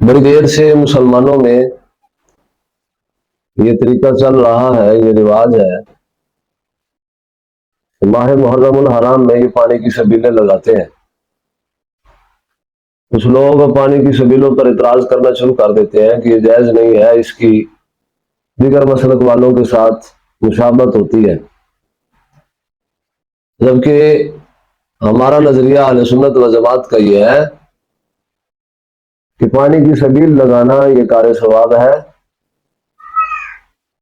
بڑی دیر سے مسلمانوں میں یہ طریقہ چل رہا ہے، یہ رواج ہے ماہ محرم الحرام میں یہ پانی کی سبیلیں لگاتے ہیں۔ کچھ لوگ پانی کی سبیلوں پر اعتراض کرنا شروع کر دیتے ہیں کہ یہ جائز نہیں ہے، اس کی دیگر مسلک والوں کے ساتھ مشابت ہوتی ہے۔ جبکہ ہمارا نظریہ اہل سنت و جماعت کا یہ ہے کہ پانی کی سبیل لگانا یہ کار ثواب ہے۔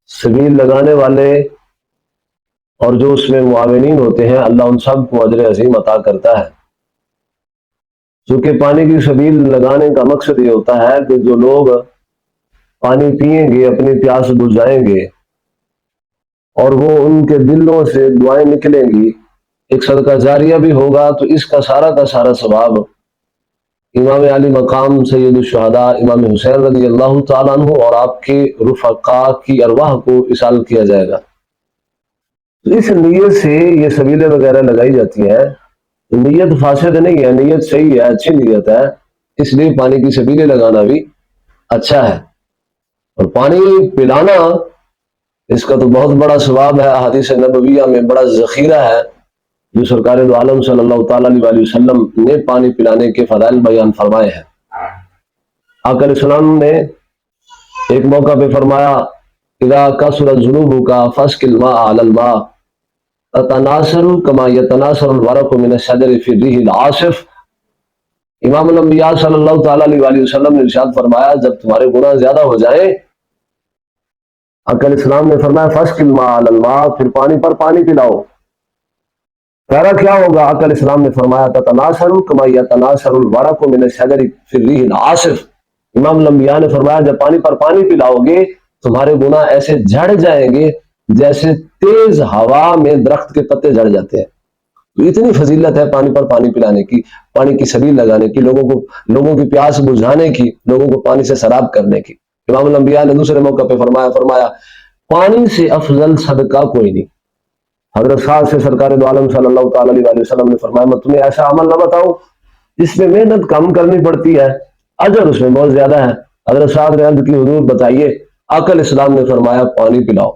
سبیل لگانے والے اور جو اس میں معاونین ہوتے ہیں، اللہ ان سب کو اجر عظیم عطا کرتا ہے۔ چونکہ پانی کی سبیل لگانے کا مقصد یہ ہوتا ہے کہ جو لوگ پانی پئیں گے، اپنی پیاس بجھائیں گے اور وہ ان کے دلوں سے دعائیں نکلیں گی، ایک صدقہ جاریہ بھی ہوگا تو اس کا سارا کا سارا ثواب امام علی مقام سید الشہداء امام حسین رضی اللہ تعالیٰ عنہ اور آپ کے رفقا کی ارواح کو اشال کیا جائے گا۔ تو اس نیت سے یہ سبیلیں وغیرہ لگائی جاتی ہیں۔ نیت فاسد نہیں ہے، نیت صحیح ہے، اچھی نیت ہے۔ اس لیے پانی کی سبیلیں لگانا بھی اچھا ہے۔ اور پانی پلانا اس کا تو بہت بڑا ثواب ہے حدیث نبویہ میں بڑا ذخیرہ ہے۔ جو سرکار دو عالم صلی اللہ تعالیٰ علیہ وسلم نے پانی پلانے کے فضائل بیان فرمائے ہیں۔ آقا علیہ السلام نے ایک موقع پہ فرمایا، اذا کسر الذنوب کا فسق الماء علی الماء تتناثر كما يتناثر الورق من الشجر في الريح العاصف. امام الانبیاء صلی اللہ تعالیٰ علیہ وسلم نے ارشاد فرمایا، جب تمہارے گناہ زیادہ ہو جائیں عقل اسلام نے فرمایا فسق الماء علی الماء، پھر پانی پر پانی پلاؤ۔ پہلا کیا ہوگا؟ عقل اسلام نے فرمایا تھا تناسر کما یا تناسر الورا کو میں نے شجر فری آصف امام الانبیاء نے فرمایا، جب پانی پر پانی پلاؤ گے تمہارے گناہ ایسے جھڑ جائیں گے جیسے تیز ہوا میں درخت کے پتے جھڑ جاتے ہیں۔ تو اتنی فضیلت ہے پانی پر پانی پلانے کی، پانی کی سبیل لگانے کی، لوگوں کو، لوگوں کی پیاس بجھانے کی، لوگوں کو پانی سے سراب کرنے کی۔ امام الانبیاء نے دوسرے موقع پہ فرمایا فرمایا، پانی سے افضل صدقہ کوئی نہیں۔ حضرت صاحب سے سرکار دو عالم صلی اللہ تعالی علیہ وسلم نے فرمایا، میں تمہیں ایسا عمل نہ بتاؤں، جس میں محنت کم کرنی پڑتی ہے، اجر اس میں بہت زیادہ ہے۔ حضرت صاحب نے عرض کی، حضور بتائیے عقل اسلام نے فرمایا، پانی پلاؤ۔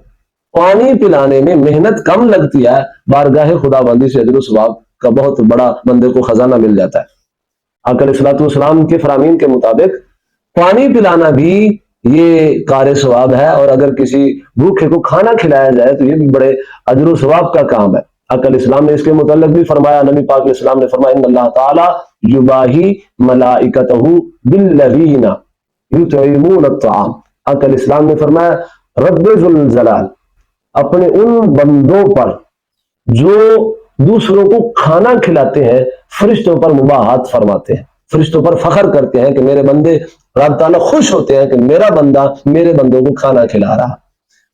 پانی پلانے میں محنت کم لگتی ہے، بارگاہ خدا بندی سے اجر و ثواب کا بہت بڑا بندے کو خزانہ مل جاتا ہے۔ عقل اسلاط والسلام کے فرامین کے مطابق، پانی پلانا بھی یہ کار ثواب ہے اور اگر کسی بھوکے کو کھانا کھلایا جائے تو یہ بھی بڑے اجر و ثواب کا کام ہے۔ عقل اسلام نے اس کے متعلق بھی فرمایا، نبی پاک علیہ السلام نے فرمایا، ان اللہ تعالی یباہی ملائکتہ بالذین یطعمون الطعام۔ عقل اسلام نے فرمایا، رب ذوالجلال، اپنے ان بندوں پر جو دوسروں کو کھانا کھلاتے ہیں، فرشتوں پر مباحات فرماتے ہیں، فرشتوں پر فخر کرتے ہیں کہ میرے بندے رب تعالیٰ خوش ہوتے ہیں کہ میرا بندہ میرے بندوں کو کھانا کھلا رہا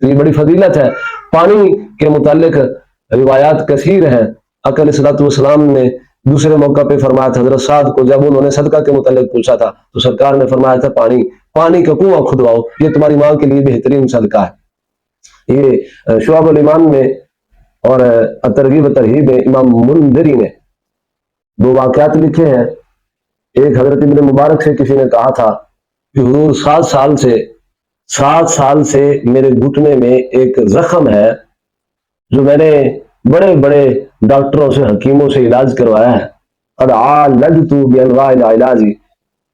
تو یہ بڑی فضیلت ہے۔ پانی کے متعلق روایات کثیر ہیں۔ عقل صلاحت والسلام نے دوسرے موقع پہ فرمایا تھا، حضرت سعد کو جب انہوں نے صدقہ کے متعلق پوچھا تھا، تو سرکار نے فرمایا تھا، پانی پانی کا کنواں کھدواؤ یہ تمہاری ماں کے لیے بہترین صدقہ ہے۔ یہ شعب الایمان میں اور ترغیب ترہیب میں امام منذری نے دو واقعات لکھے ہیں۔ ایک حضرت ابن مبارک سے کسی نے کہا تھا حضور سات سال سے سات سال سے میرے گھٹنے میں ایک زخم ہے جو میں نے بڑے بڑے ڈاکٹروں سے، حکیموں سے علاج کروایا ہے۔ قد عالجت بانواع العلاج۔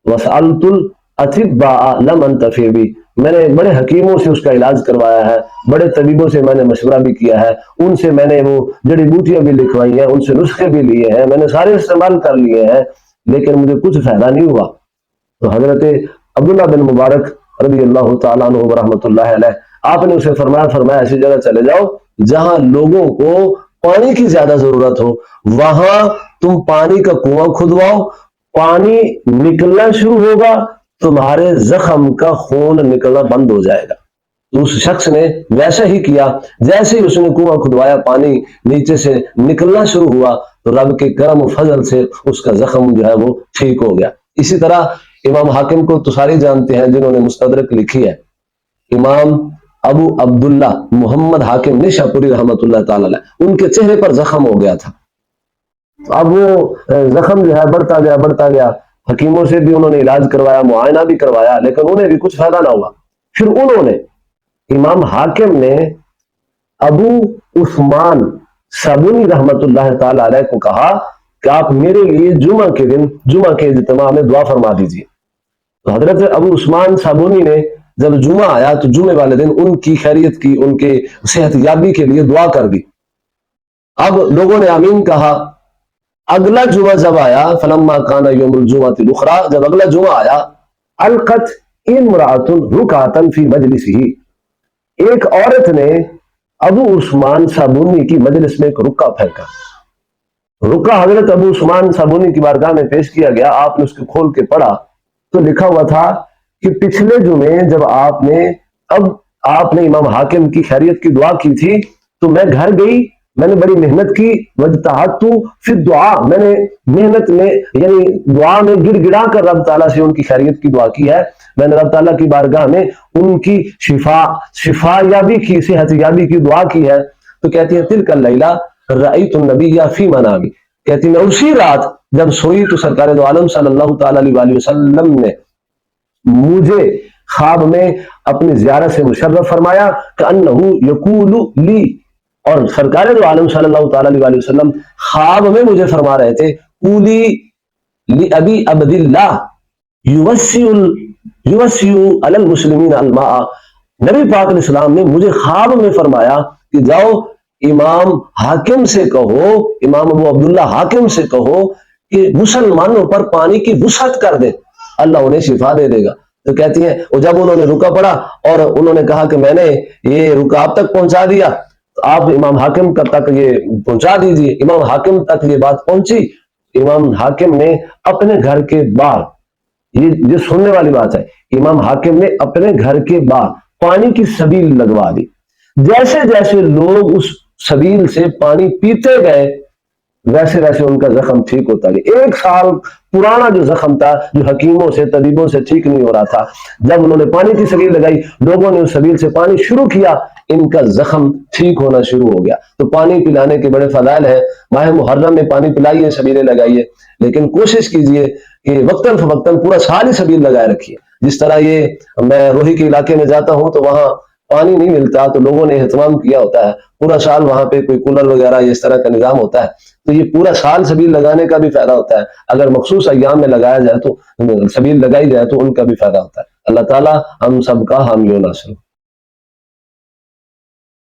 وسالت الاطباء لم انتفع بی میں نے بڑے حکیموں سے اس کا علاج کروایا ہے، بڑے طبیبوں سے میں نے مشورہ بھی کیا ہے۔ ان سے میں نے وہ جڑی بوٹیاں بھی لکھوائی ہیں، ان سے نسخے بھی لیے ہیں۔ میں نے سارے استعمال کر لیے ہیں، لیکن مجھے کچھ فائدہ نہیں ہوا۔ تو حضرت عبداللہ بن مبارک رضی اللہ تعالیٰ عنہ ورحمۃ اللہ علیہ، آپ نے اسے فرمایا فرمایا، ایسی جگہ چلے جاؤ جہاں لوگوں کو پانی کی زیادہ ضرورت ہو، وہاں تم پانی کا کنواں کھدواؤ، پانی نکلنا شروع ہوگا، تمہارے زخم کا خون نکلنا بند ہو جائے گا۔ اس شخص نے ویسا ہی کیا جیسے ہی اس نے کنواں کھدوایا، پانی نیچے سے نکلنا شروع ہوا، تو رب کے کرم و فضل سے اس کا زخم جو ہے وہ ٹھیک ہو گیا۔ اسی طرح امام حاکم کو تو سارے جانتے ہیں جنہوں نے مستدرک لکھی ہے۔ امام ابو عبداللہ محمد حاکم نشا پوری رحمت اللہ تعالی علیہ، ان کے چہرے پر زخم ہو گیا تھا۔ اب وہ زخم جو ہے بڑھتا گیا بڑھتا گیا۔ حکیموں سے بھی انہوں نے علاج کروایا، معائنہ بھی کروایا، لیکن انہیں بھی کچھ فائدہ نہ ہوا۔ پھر انہوں نے، امام حاکم نے ابو عثمان صابونی رحمت اللہ تعالی علیہ کو کہا کہ آپ میرے لیے جمعہ کے دن، جمعہ کے اجتماع میں دعا فرما دیجیے تو حضرت ابو عثمان صابونی نے جب جمعہ آیا تو جمعے والے دن ان کی خیریت کی، ان کے صحت یابی کے لیے دعا کر دی۔ اب لوگوں نے آمین کہا، اگلا جمعہ جب آیا، فلما کانا یوم الجمعہ الاخرى جب اگلا جمعہ آیا، القت امرات رکعتا فی مجلسی ایک عورت نے ابو عثمان صابونی کی مجلس میں ایک رکا پھینکا۔ رکا حضرت ابو عثمان صابونی کی بارگاہ میں پیش کیا گیا، آپ نے اس کو کھول کے پڑھا۔ تو لکھا ہوا تھا کہ پچھلے جمعے جب آپ نے، اب آپ نے امام حاکم کی خیریت کی دعا کی تھی، تو میں گھر گئی، میں نے بڑی محنت کی وجتہت تو پھر دعا میں نے محنت میں یعنی دعا میں گڑ گڑا کر رب تعالیٰ سے ان کی خیریت کی دعا کی ہے۔ میں نے رب تعالیٰ کی بارگاہ میں ان کی شفا شفا یابی کی صحت یابی کی دعا کی ہے۔ تو کہتی ہے تل کل لیلہ رأیت النبی یا فی منامی۔ کہتی میں اسی رات جب سوئی تو سرکار دو عالم صلی اللہ تعالیٰ علیہ وآلہ وسلم نے مجھے خواب میں اپنی زیارت سے مشرف فرمایا کہ انہو یقول لی اور سرکار دو عالم صلی اللہ تعالیٰ علیہ وآلہ وسلم خواب میں مجھے فرما رہے تھے، قولی لی ابی عبد اللہ یوسیع یوسیع علی المسلمین الماء۔ نبی پاک علیہ السلام نے مجھے خواب میں فرمایا کہ جاؤ امام حاکم سے کہو، امام ابو عبداللہ حاکم سے کہو کہ مسلمانوں پر پانی کی وسعت کر دے۔ اللہ انہیں شفا دے دے گا۔ تو کہتی ہیں، وہ جب انہوں نے رکا پڑا اور انہوں نے کہا کہ میں نے یہ رکا آپ تک پہنچا دیا، تو آپ امام حاکم کا تک یہ پہنچا دیجیے امام حاکم تک یہ بات پہنچی۔ امام حاکم نے اپنے گھر کے باہر، یہ یہ سننے والی بات ہے، امام حاکم نے اپنے گھر کے باہر پانی کی سبیل لگوا دی۔ جیسے جیسے لوگ اس سبیل سے پانی پیتے گئے، ویسے ویسے ان کا زخم ٹھیک ہوتا گیا ایک سال پرانا جو زخم تھا، جو حکیموں سے، طبیبوں سے ٹھیک نہیں ہو رہا تھا، جب انہوں نے پانی کی سبیل لگائی، لوگوں نے اس سبیل سے پانی شروع کیا، ان کا زخم ٹھیک ہونا شروع ہو گیا۔ تو پانی پلانے کے بڑے فضائل ہیں۔ ماہ محرم میں پانی پلائیے، سبیلیں لگائیے۔ لیکن کوشش کیجیے کہ وقتاً فوقتاً پورا سال ہی سبیل لگائے رکھیے۔ جس طرح یہ میں روہی کے علاقے میں جاتا ہوں، تو وہاں پانی نہیں ملتا تو لوگوں نے اہتمام کیا ہوتا ہے۔ پورا سال وہاں پہ کوئی کولر وغیرہ اس طرح کا نظام ہوتا ہے۔ تو یہ پورا سال سبیل لگانے کا بھی فائدہ ہوتا ہے۔ اگر مخصوص ایام میں لگایا جائے تو، سبیل لگائی جائے تو ان کا بھی فائدہ ہوتا ہے۔ اللہ تعالیٰ ہم سب کا حامی و ناصر